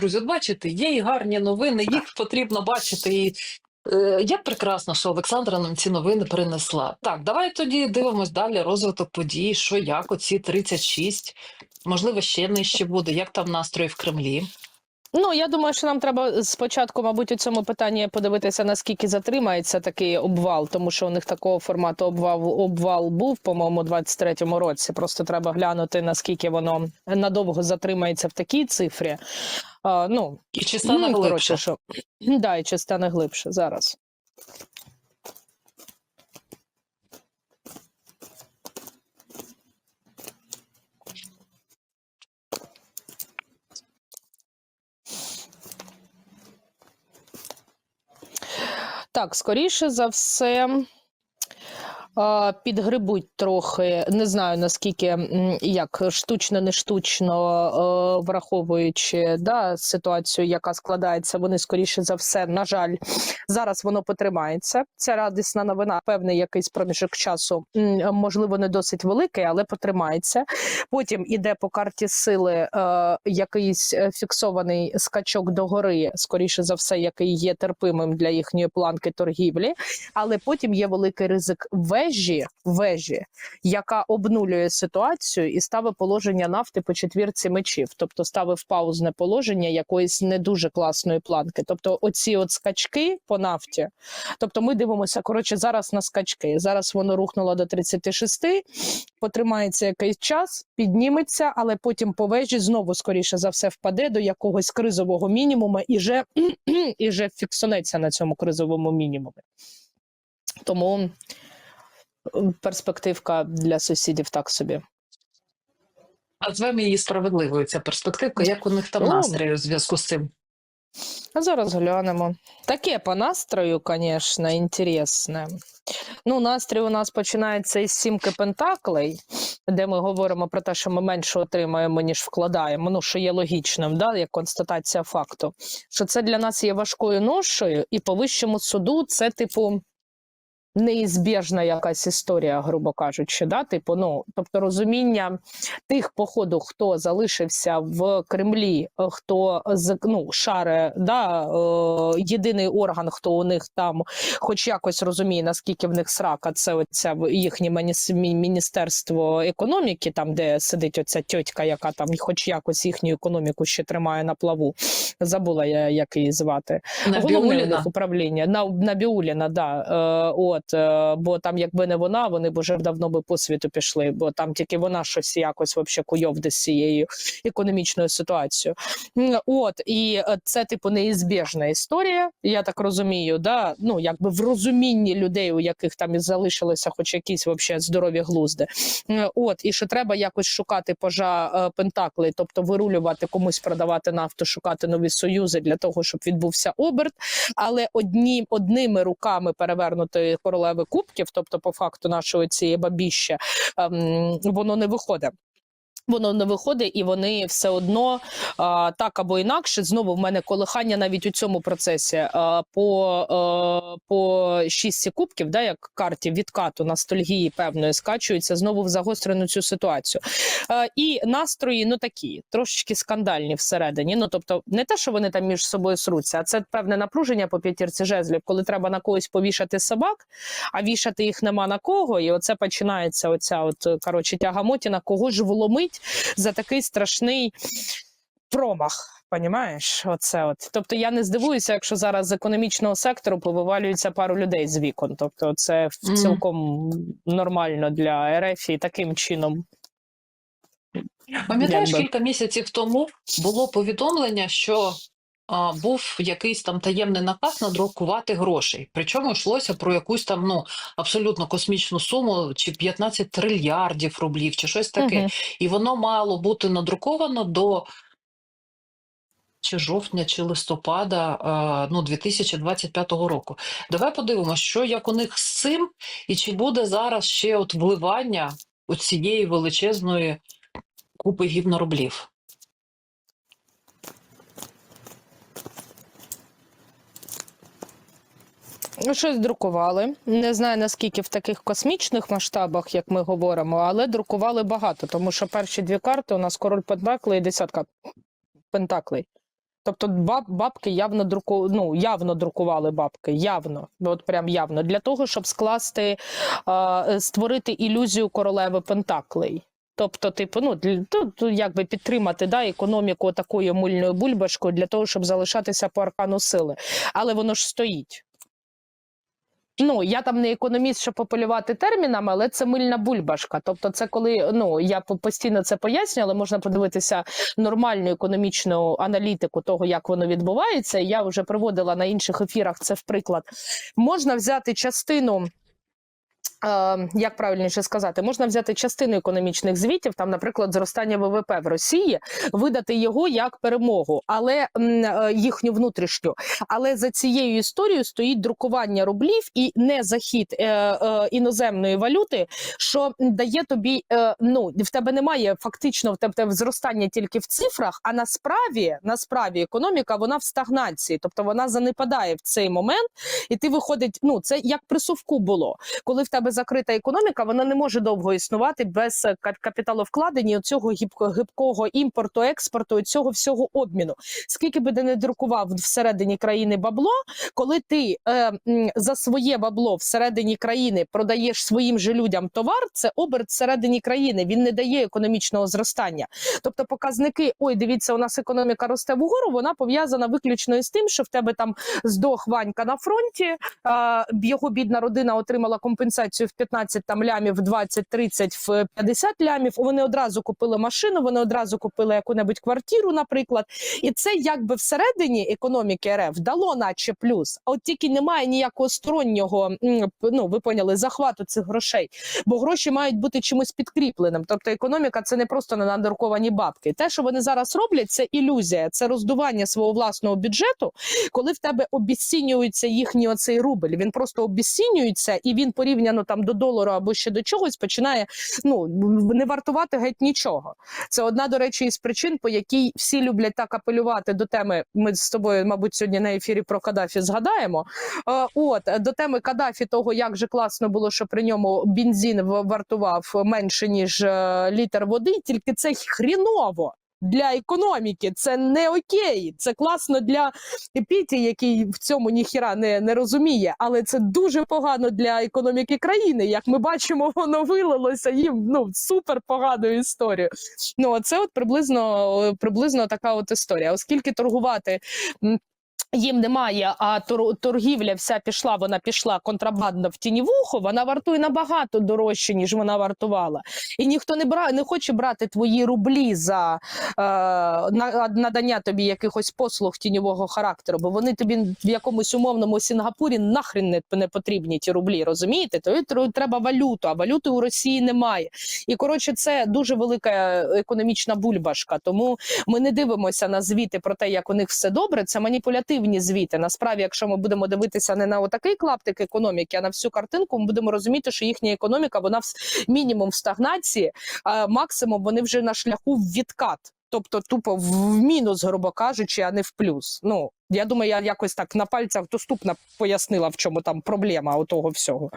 друзі, от бачите, є і гарні новини, їх потрібно бачити. І е, як прекрасно, що Олександра нам ці новини принесла. Так, давай тоді дивимось далі розвиток подій, що як оці 36, можливо, ще нижче буде, як там настрої в Кремлі. Ну я думаю, що нам треба спочатку, мабуть, у цьому питанні подивитися, наскільки затримається такий обвал, тому що у них такого формату обвал обвал був, по-моєму, у 23-му році. Просто треба глянути, наскільки воно надовго затримається в такій цифрі. А, ну, І чи стане ну, глибше? коротше, що да, і чи стане глибше зараз. Так, скоріше за все. Підгрибуть трохи, не знаю наскільки як штучно, не штучно, е, враховуючи да, ситуацію, яка складається, вони скоріше за все, на жаль, зараз воно потримається. Це радісна новина, певний якийсь проміжок часу, можливо, не досить великий, але потримається. Потім іде по карті сили е, якийсь е, фіксований скачок догори, скоріше за все, який є терпимим для їхньої планки торгівлі. Але потім є великий ризик вежі, вежі, яка обнулює ситуацію і ставить положення нафти по четвірці мечів, тобто ставив паузне положення якоїсь не дуже класної планки. Тобто, оці от скачки по нафті. Тобто, ми дивимося коротше зараз на скачки. Зараз воно рухнуло до 36, потримається якийсь час, підніметься, але потім по вежі знову скоріше за все впаде до якогось кризового мінімуму і вже, і вже фіксонеться на цьому кризовому мінімумі. Тому перспективка для сусідів так собі. А звемо її справедливою ця перспективка. Як у них там Ну, настрій у зв'язку з цим? А зараз глянемо. Таке по настрою, звісно, інтересне. Ну, настрій у нас починається із сімки пентаклей, де ми говоримо про те, що ми менше отримаємо, ніж вкладаємо. Ну, що є логічним, да, як констатація факту. Що це для нас є важкою ношею, і по вищому суду це, типу, неізбіжна якась історія, грубо кажучи. Да? Типу, ну, тобто розуміння тих, походу, хто залишився в Кремлі, е, хто ну, шаре, да, е, єдиний орган, хто у них там, хоч якось розуміє, наскільки в них срака, це оця їхнє міністерство економіки, там де сидить оця тьотька, яка там хоч якось їхню економіку ще тримає на плаву. Забула я, як її звати. Головне у них управління на, на Біуліна, да. Е, от, е, бо там, якби не вона, вони б уже давно би по світу пішли, бо там тільки вона щось якось вообще куйовде з цією економічною ситуацією. От, і е, це, типу, неізбіжна історія, я так розумію, да? ну, якби в розумінні людей, у яких там і залишилися хоч якісь вообще здорові глузди. От, і що треба якось шукати пожа е, пентакли, тобто вирулювати комусь продавати нафту, шукати нові союзи для того, щоб відбувся оберт. Але одні, одними руками перевернутої королеви кубків, тобто по факту нашої цієї бабіще, ем, воно не виходить. Воно не виходить, і вони все одно а, так або інакше. Знову в мене колихання навіть у цьому процесі а, по, а, по шістці кубків, да, як карті відкату ностальгії певної скачуються знову в загострену цю ситуацію. А, і настрої ну такі, трошечки скандальні всередині. Ну тобто, не те, що вони там між собою сруться, а це певне напруження по п'ятірці жезлів, коли треба на когось повішати собак, а вішати їх нема на кого. І оце починається оця от коротше тягамотіна, кого ж вломить за такий страшний промах. Понімаєш, оце от. Тобто я не здивуюся, якщо зараз з економічного сектору повивалюється пару людей з вікон. Тобто, це цілком нормально для РФ і таким чином. Пам'ятаєш, кілька місяців тому було повідомлення, що а, був якийсь там таємний наказ надрукувати грошей. Причому йшлося про якусь там ну абсолютно космічну суму, чи 15 трильярдів рублів, чи щось таке. Мгм. І воно мало бути надруковано до чи жовтня, чи листопада ну, 2025 року. Давай подивимося, що як у них з цим, і чи буде зараз ще от вливання у цієї величезної купи гівнорублів. Щось друкували. Не знаю наскільки в таких космічних масштабах, як ми говоримо, але друкували багато, тому що перші дві карти у нас король пентаклей і десятка пентаклей. Тобто баб, бабки явно друку, ну, явно друкували бабки, явно, от прям явно, для того, щоб скласти, е, створити ілюзію королеви Пентаклей. Тобто, типу, ну для то, то якби підтримати да, економіку такою мильною бульбашкою для того, щоб залишатися по аркану сили. Але воно ж стоїть. Ну, я там не економіст, щоб популювати термінами, але це мильна бульбашка. Тобто, це коли ну я по- постійно це пояснюю, але можна подивитися нормальну економічну аналітику того, як воно відбувається. Я вже приводила на інших ефірах це в приклад. Можна взяти частину. Е, як правильніше сказати, можна взяти частину економічних звітів, там, наприклад, зростання ВВП в Росії, видати його як перемогу, але е, їхню внутрішню. Але за цією історією стоїть друкування рублів і не захід е, е, іноземної валюти, що дає тобі. Е, ну в тебе немає фактично в тебе, зростання тільки в цифрах, а насправді економіка вона в стагнації, тобто вона занепадає в цей момент, і ти виходить. Ну це як при совку було, коли в тебе закрита економіка, вона не може довго існувати без е, капіталовкладення цього гибкого імпорту, експорту і цього всього обміну. Скільки би ти не друкував всередині країни бабло, коли ти е, за своє бабло всередині країни продаєш своїм же людям товар, це оберт всередині країни. Він не дає економічного зростання. Тобто, показники, ой, дивіться, у нас економіка росте вгору. Вона пов'язана виключно із тим, що в тебе там здох Ванька на фронті. А, його бідна родина отримала компенсацію в 15 там лямів, в 20, 30, в 50 лямів. Вони одразу купили машину, вони одразу купили яку-небудь квартиру, наприклад. І це якби всередині економіки РФ дало, наче плюс. А от тільки немає ніякого стороннього, ну ви поняли, захвату цих грошей, бо гроші мають бути чимось підкріпленим. Тобто економіка це не просто на надруковані бабки. Те, що вони зараз роблять, це ілюзія, це роздування свого власного бюджету, коли в тебе обіцінюється їхній оцей рубль. Він просто обіцінюється, і він порівняно там до долару або ще до чогось починає ну не вартувати геть нічого. Це одна, до речі, із причин, по якій всі люблять так апелювати до теми. Ми з тобою, мабуть, сьогодні на ефірі про Кадафі згадаємо. От до теми Кадафі, того як же класно було, що при ньому бензин вартував менше ніж е, літр води, тільки це хріново. Для економіки це не окей. Це класно для Піті, який в цьому ніхіра не, не розуміє, але це дуже погано для економіки країни. Як ми бачимо, воно вилилося їм ну супер погану історію. Ну це от приблизно приблизно така от історія, оскільки торгувати. Їм немає, а тор- торгівля вся пішла. Вона пішла контрабандно в тіньовуху. Вона вартує набагато дорожче, ніж вона вартувала. І ніхто не бра не хоче брати твої рублі за е, надання тобі якихось послуг тіньового характеру, бо вони тобі в якомусь умовному Сінгапурі нахрен не, не потрібні ті рублі. Розумієте? То тр- треба валюту, а валюти у Росії немає. І коротше, це дуже велика економічна бульбашка. Тому ми не дивимося на звіти про те, як у них все добре. Це маніпулятивні звіти. Насправді, якщо ми будемо дивитися не на отакий клаптик економіки, а на всю картинку, ми будемо розуміти, що їхня економіка вона в мінімум в стагнації, а максимум вони вже на шляху в відкат. Тобто тупо в мінус, грубо кажучи, а не в плюс. Ну я думаю, я якось так на пальцях доступно пояснила, в чому там проблема у того всього.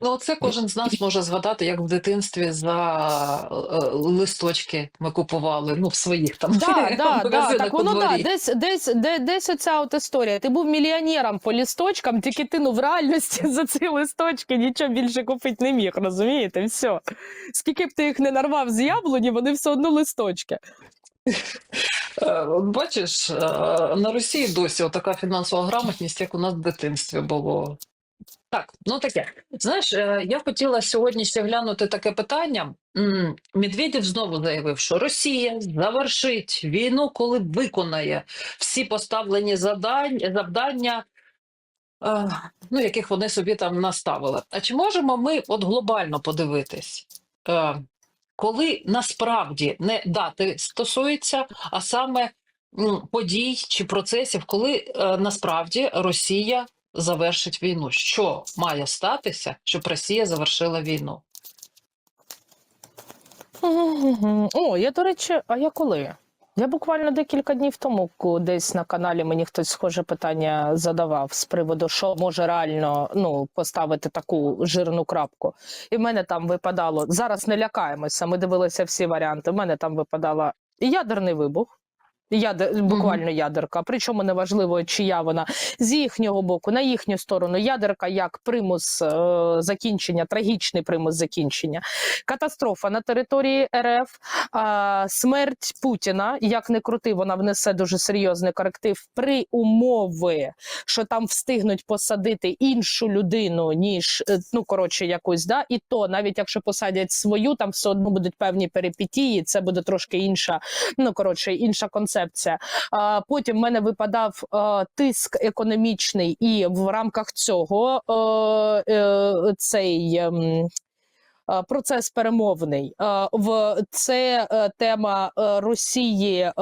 Ну, це кожен з нас може згадати, як в дитинстві за е, листочки ми купували, ну, в своїх там Да, да, да, так воно да, десь, десь, де, десь оця от історія. Ти був мільйонером по лісточкам, тільки ти ну в реальності за ці листочки нічого більше купити не міг, розумієте? Все. Скільки б ти їх не нарвав з яблуні, вони все одно листочки. Е, Бачиш, е, на Росії досі така фінансова грамотність, як у нас в дитинстві було. Так, ну таке. Знаєш, е, я хотіла сьогодні ще глянути таке питання. Медведєв знову заявив, що Росія завершить війну, коли виконає всі поставлені завдання, е, ну, яких вони собі там наставили. А чи можемо ми от глобально подивитись? Е, коли насправді не дати стосується, а саме подій чи процесів, коли насправді Росія завершить війну. Що має статися, щоб Росія завершила війну? О, я, до речі, а я коли? Я буквально декілька днів тому десь на каналі мені хтось схоже питання задавав з приводу, що може реально ну, поставити таку жирну крапку. І в мене там випадало зараз не лякаємося. Ми дивилися всі варіанти. В мене там випадало ядерний вибух. Ядер, буквально ядерка. Причому неважливо, чия вона з їхнього боку, на їхню сторону. Ядерка як примус е, закінчення, трагічний примус закінчення. Катастрофа на території РФ, а, смерть Путіна, як не крути, вона внесе дуже серйозний коректив при умови, що там встигнуть посадити іншу людину, ніж е, ну коротше, якусь да, і то навіть якщо посадять свою, там все одно будуть певні перипетії. Це буде трошки інша, ну коротше, інша концепція. А, потім в мене випадав тиск економічний, і в рамках цього е, е, цей. ем, Процес перемовний в це е, тема Росії. е,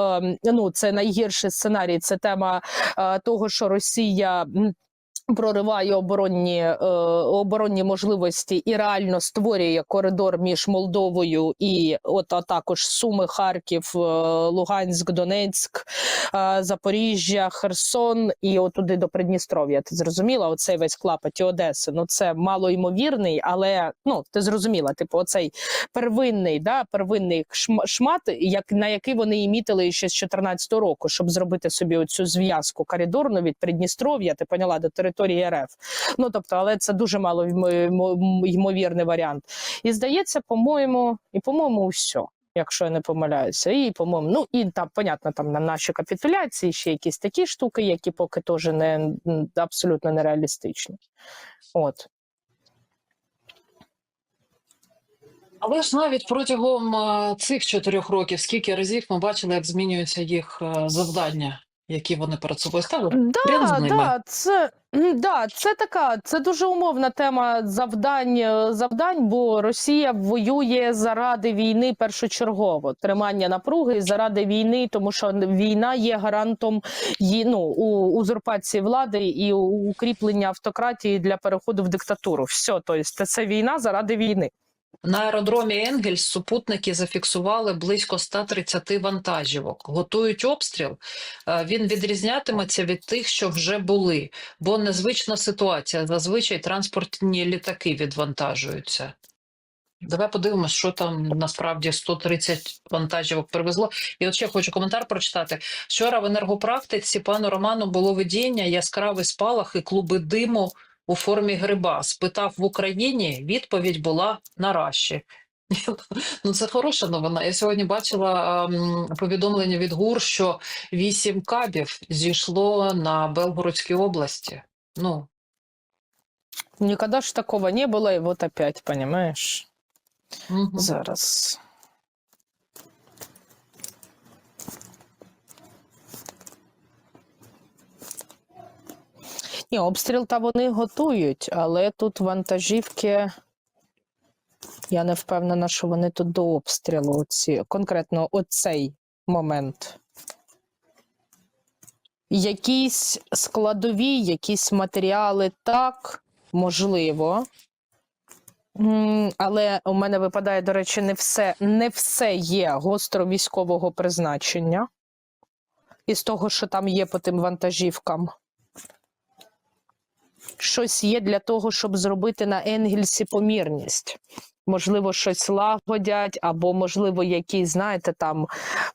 Ну це найгірший сценарій. Це тема того, що Росія прориває оборонні, е, оборонні можливості і реально створює коридор між Молдовою і от а також Суми, Харків, е, Луганськ, Донецьк, е, Запоріжжя, Херсон і отуди до Придністров'я. Ти зрозуміла? Оцей весь клапоть Одеси. Ну це мало ймовірний, але ну ти зрозуміла, типу, оцей первинний, да, первинний шмат, як на який вони і мітили ще з 14 року, щоб зробити собі оцю зв'язку коридорну від Придністров'я, ти поняла, до території РФ. Ну тобто, але це дуже мало ймо- ймо- ймовірний варіант. І здається, по-моєму, і по-моєму, все. Якщо я не помиляюся, і по-моєму, ну і там, понятно, там на наші капітуляції ще якісь такі штуки, які поки теж не абсолютно нереалістичні. От Але ж навіть протягом е, цих чотирьох років, скільки разів ми бачили, як змінюються їх е, завдання, які вони перед собою ставили. З Да, ними. да, це, да, це така, це дуже умовна тема завдань, е, завдань, бо Росія воює заради війни першочергово, тримання напруги заради війни, тому що війна є гарантом її, ну, у, узурпації влади і у- укріплення автократії для переходу в диктатуру. Все, тобто це війна заради війни. На аеродромі Енгельс супутники зафіксували близько 130 вантажівок. Готують обстріл. Е, Він відрізнятиметься від тих, що вже були, бо незвична ситуація. Зазвичай транспортні літаки відвантажуються. Давай подивимось, що там насправді 130 вантажівок привезло. І от ще хочу коментар прочитати. Вчора в енергопрактиці пану Роману було видіння, яскравий спалах і клуби диму у формі гриба. Спитав в Україні, відповідь була на Раші. Ну, це хороша новина. Я сьогодні бачила ем, повідомлення від ГУР, що вісім кабів зійшло на Белгородській області. Ну, Ніколи ж такого не було, і от опять, понимаєш? угу. Зараз. Ні, обстріл та вони готують, але тут вантажівки. Я не впевнена, що вони тут до обстрілу. Оці, конкретно оцей момент. Якісь складові, якісь матеріали так, можливо. Але у мене випадає, до речі, не все, не все є гостро військового призначення. Із того, що там є по тим вантажівкам. Щось є для того, щоб зробити на Енгельсі помірність. Можливо, щось лагодять, або, можливо, якісь, знаєте, там,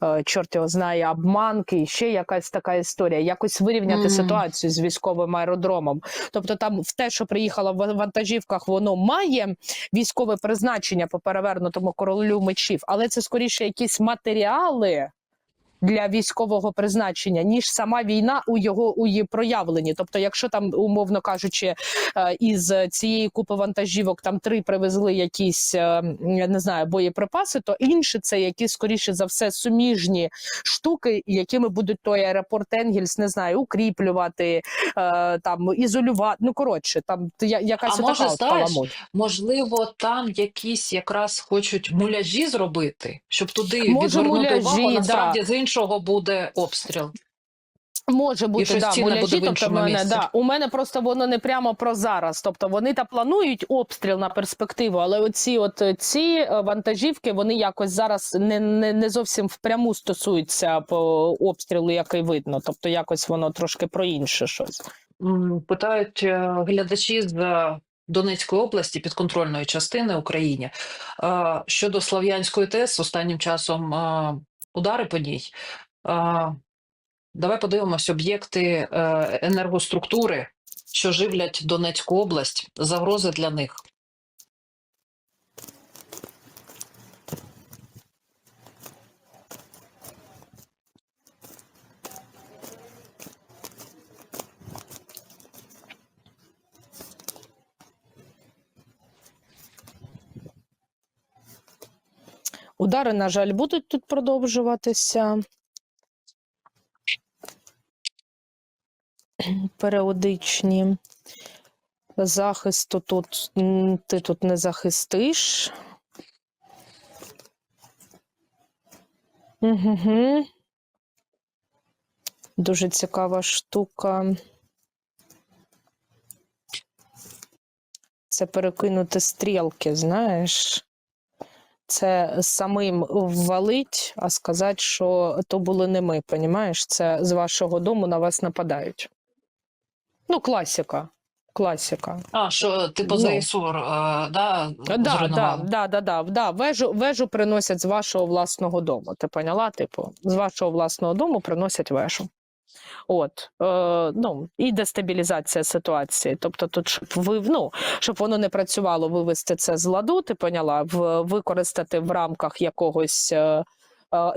е, чорт його знає, обманки, і ще якась така історія. Якось вирівняти Мгм. ситуацію з військовим аеродромом. Тобто, там в те, що приїхало в вантажівках, воно має військове призначення по перевернутому королю мечів, але це скоріше якісь матеріали. Для військового призначення, ніж сама війна у його у її проявленні. Тобто, якщо там, умовно кажучи, е, із цієї купи вантажівок там три привезли якісь е, я не знаю боєприпаси, то інші це якісь скоріше за все суміжні штуки, якими будуть той аеропорт Енгельс, не знаю, укріплювати, е, там ізолювати. Ну коротше, там я- якась А може, така знаєш. Можливо, там якісь якраз хочуть муляжі зробити, щоб туди Може, відвернути муляжі, увагу. да. З іншого буде обстріл. Може бути щось да, буде тобто в мене, да, у мене просто воно не прямо про зараз. Тобто вони та планують обстріл на перспективу, але оці от ці е, вантажівки вони якось зараз не, не, не зовсім впряму стосуються по обстрілу, який видно. Тобто якось воно трошки про інше щось. Питають е, глядачі з е, Донецької області підконтрольної частини Україні е, щодо Слов'янської ТЕС останнім часом удари подій. Давай подивимось об'єкти е, енергоструктури, що живлять Донецьку область, загрози для них. Удари, на жаль, будуть тут продовжуватися. Періодичні. Захисту тут ти тут не захистиш. Угу. Дуже цікава штука. Це перекинути стрілки, знаєш. Це самим ввалить, а сказати, що то були не ми, понімаєш? Це з вашого дому на вас нападають. Ну, класика. Класика. А, що типу Ну. ЗСУР, е, да, Да, да, да, да, да, да. Вежу, вежу приносять з вашого власного дому. Ти поняла? Типу, з вашого власного дому приносять вежу. От, е, ну, і дестабілізація ситуації. Тобто, тут, щоб ви, ну, щоб воно не працювало, вивести це з ладу, ти поняла, в, використати в рамках якогось. Е, е,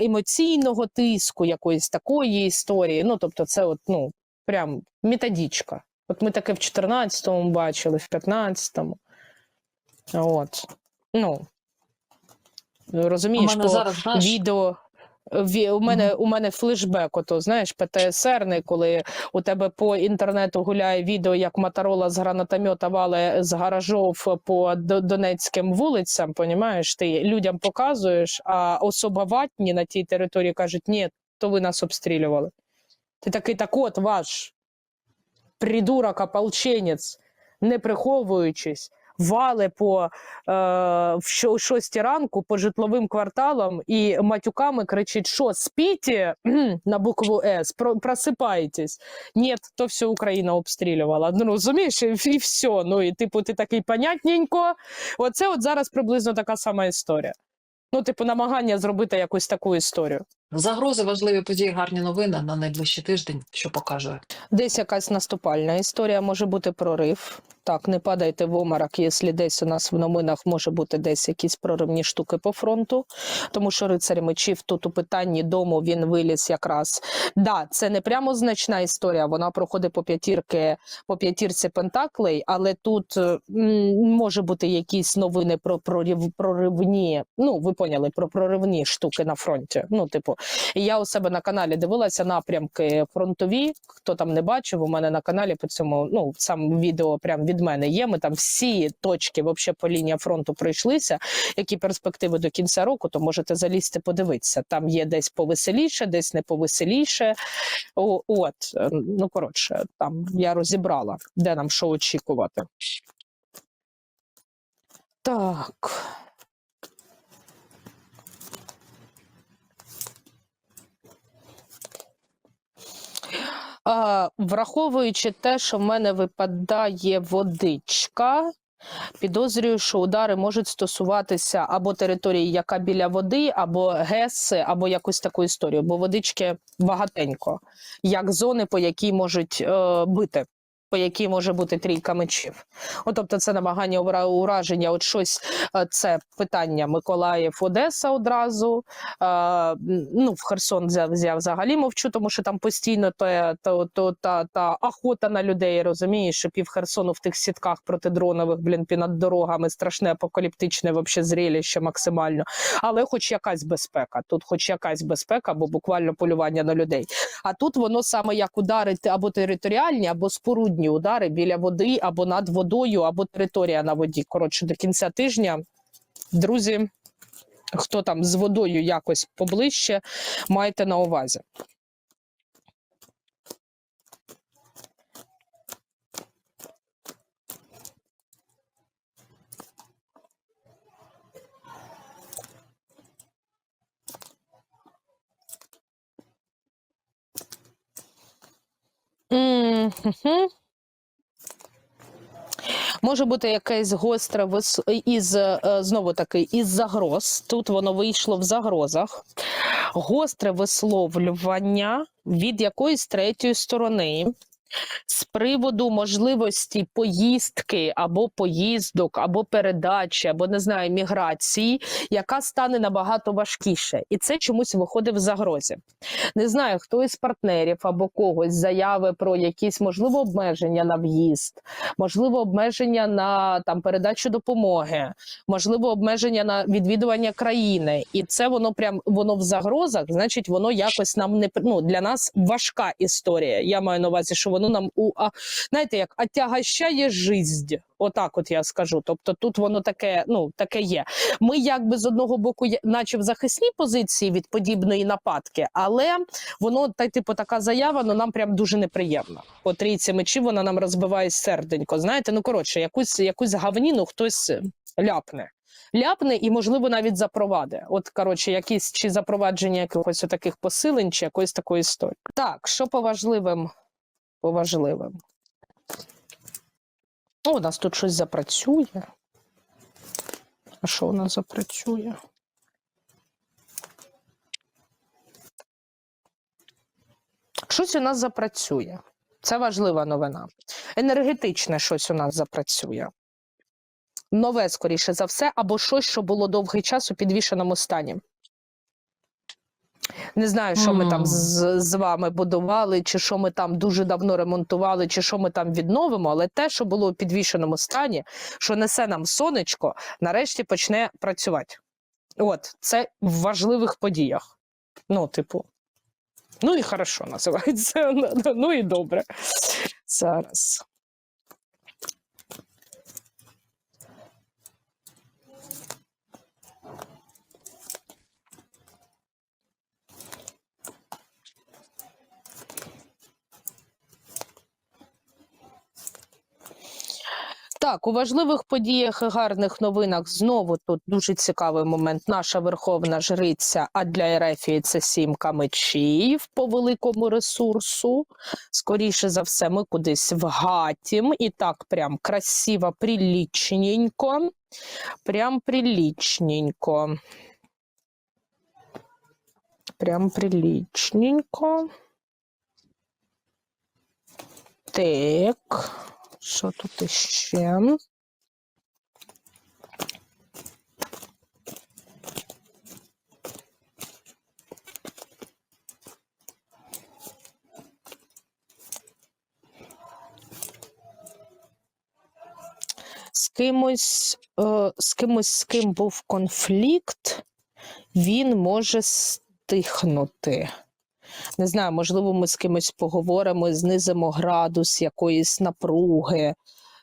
емоційного тиску, якоїсь такої історії. Ну, тобто, це от, ну, прям методичка. От ми таке в 14-му бачили, в 15-му. От. Ну, розумієш, по зараз, знаєш, відео. У мене, у мене флешбек, ото, знаєш, ПТСРний, коли у тебе по інтернету гуляє відео, як Моторола з гранатомета вале з гаражов по Донецьким вулицям, понімаєш, ти людям показуєш, а особа ватні на тій території кажуть, ні, то ви нас обстрілювали. Ти такий, так от ваш придурок, ополченець, не приховуючись, вале по е, в шо- шостій ранку по житловим кварталам і матюками кричить, що спіті на букву С, про, просипайтесь. Ні, то все Україна обстрілювала. Ну розумієш, і, і все. Ну і типу, ти такий понятненько. Оце от зараз приблизно така сама історія. Ну, типу, намагання зробити якусь таку історію. Загрози, важливі події, гарні новини на найближчий тиждень, що покаже. Десь якась наступальна історія може бути прорив. Так, не падайте в омарок, якщо десь у нас в новинах може бути десь якісь проривні штуки по фронту, тому що рицарі мечів тут у питанні дому він виліз якраз. Да, це не прямо значна історія. Вона проходить по п'ятірки, по п'ятірці пентаклей, але тут е, може бути якісь новини про прорив, проривні. Ну, ви поняли, про проривні штуки на фронті. Ну, типу, і я у себе на каналі дивилася напрямки фронтові. Хто там не бачив, у мене на каналі по цьому ну сам відео прям від мене є. Ми там всі точки вообще по лінії фронту пройшлися. Які перспективи до кінця року, то можете залізти подивитися. Там є десь повеселіше, десь не повеселіше. От е, ну коротше, там я розібрала, де нам що очікувати. Так. А, враховуючи те, що в мене випадає водичка, підозрюю, що удари можуть стосуватися або території, яка біля води, або ГЕСи, або якусь таку історію, бо водички багатенько, як зони, по якій можуть е, бити. По якій може бути трійка мечів. От, тобто це намагання ураження, от щось е, це питання Миколаїв, Одеса одразу. Е, ну, в Херсон взяв, взагалі мовчу, тому що там постійно то, то, то, та, та охота на людей, розумієш, що пів Херсону в тих сітках протидронових, блін, над дорогами, страшне апокаліптичне вообще зрелище максимально. Але хоч якась безпека. Тут хоч якась безпека, бо буквально полювання на людей. А тут воно саме як удари те- або територіальні, або спорудні удари біля води, або над водою, або територія на воді. Коротше, до кінця тижня, друзі, хто там з водою якось поближче, майте на увазі. Мгм. Може бути якесь гостре вис- із е, знову таки із загроз. Тут воно вийшло в загрозах. гостре висловлювання від якоїсь третьої сторони з приводу можливості поїздки або поїздок, або передачі, або не знаю, міграції, яка стане набагато важкіше, і це чомусь виходить в загрозі. Не знаю, хто із партнерів або когось заяви про якісь можливо обмеження на в'їзд, можливо, обмеження на там передачу допомоги, можливо, обмеження на відвідування країни, і це воно прям воно в загрозах. Значить, воно якось нам не ну, для нас важка історія. Я маю на увазі, що воно нам у а, знаєте, як отягощає жизнь. Отак, от я скажу. Тобто, тут воно таке, ну таке є. Ми якби з одного боку, наче в захисній позиції від подібної нападки, але воно та типу така заява, ну нам прям дуже неприємна. По мечів вона нам розбиває серденько. Знаєте, ну коротше, якусь якусь гавніну хтось ляпне. Ляпне і, можливо, навіть запроваде. От, коротше, якісь чи запровадження якихось таких посилень, чи якоїсь такої історії. Так, що по важливим? Важливим. О, у нас тут щось запрацює. А що у нас запрацює? Щось у нас запрацює. Це важлива новина. Енергетичне щось у нас запрацює. Нове, скоріше за все, або щось, що було довгий час у підвішеному стані. Не знаю, що ми там з, з вами будували, чи що ми там дуже давно ремонтували, чи що ми там відновимо, але те, що було у підвішеному стані, що несе нам сонечко, нарешті почне працювати. От, це в важливих подіях. Ну, типу, ну і хорошо називається. Ну і добре. Зараз. Так, у важливих подіях і гарних новинах знову тут дуже цікавий момент. Наша верховна жриця, а для Ерефії це сімка мечів по великому ресурсу. Скоріше за все, ми кудись вгатім. І так, прям красиво, прилічненько. Прям прилічненько. Прям прилічненько. Так. Що тут іще? З кимось, е, з кимось, з ким був конфлікт, він може стихнути. Не знаю, можливо, ми з кимось поговоримо, знизимо градус якоїсь напруги.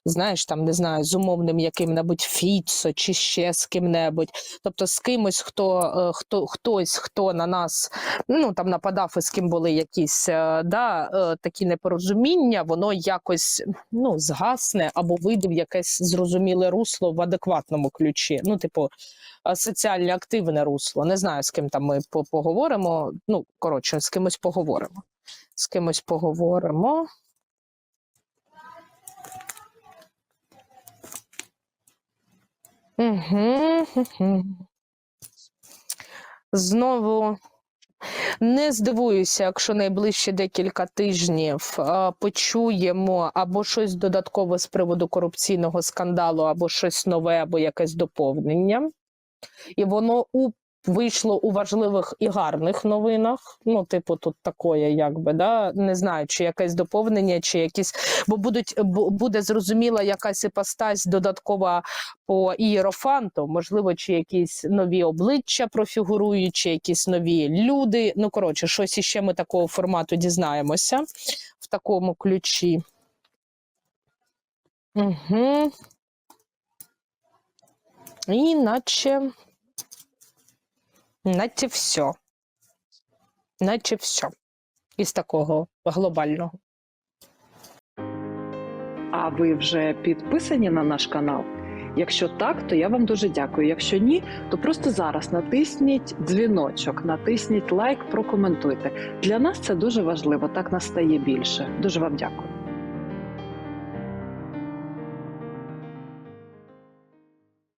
Знаєш, там не знаю, з умовним яким-небудь Фіцо чи ще з ким-небудь. Тобто з кимось, хто, е, хто хтось, хто на нас ну там нападав і з ким були якісь е, да, е, такі непорозуміння, воно якось ну, згасне або вийде в якесь зрозуміле русло в адекватному ключі. Ну, типу, соціально активне русло. Не знаю, з ким там ми поговоримо. Ну, коротше, з кимось поговоримо. З кимось поговоримо. Угу. Знову не здивуюся, якщо найближчі декілька тижнів а, почуємо або щось додаткове з приводу корупційного скандалу, або щось нове, або якесь доповнення. І воно у вийшло у важливих і гарних новинах. Ну, типу, тут такое, якби да не знаю, чи якесь доповнення, чи якісь, бо будуть буде зрозуміла якась іпостась додаткова по ієрофанту, можливо, чи якісь нові обличчя профігурують, чи якісь нові люди. Ну коротше, щось іще ми такого формату дізнаємося в такому ключі. Угу. І наче. Наче все. Наче все. Із такого глобального. А ви вже підписані на наш канал? Якщо так, то я вам дуже дякую. Якщо ні, то просто зараз натисніть дзвіночок, натисніть лайк, прокоментуйте. Для нас це дуже важливо. Так нас стає більше. Дуже вам дякую.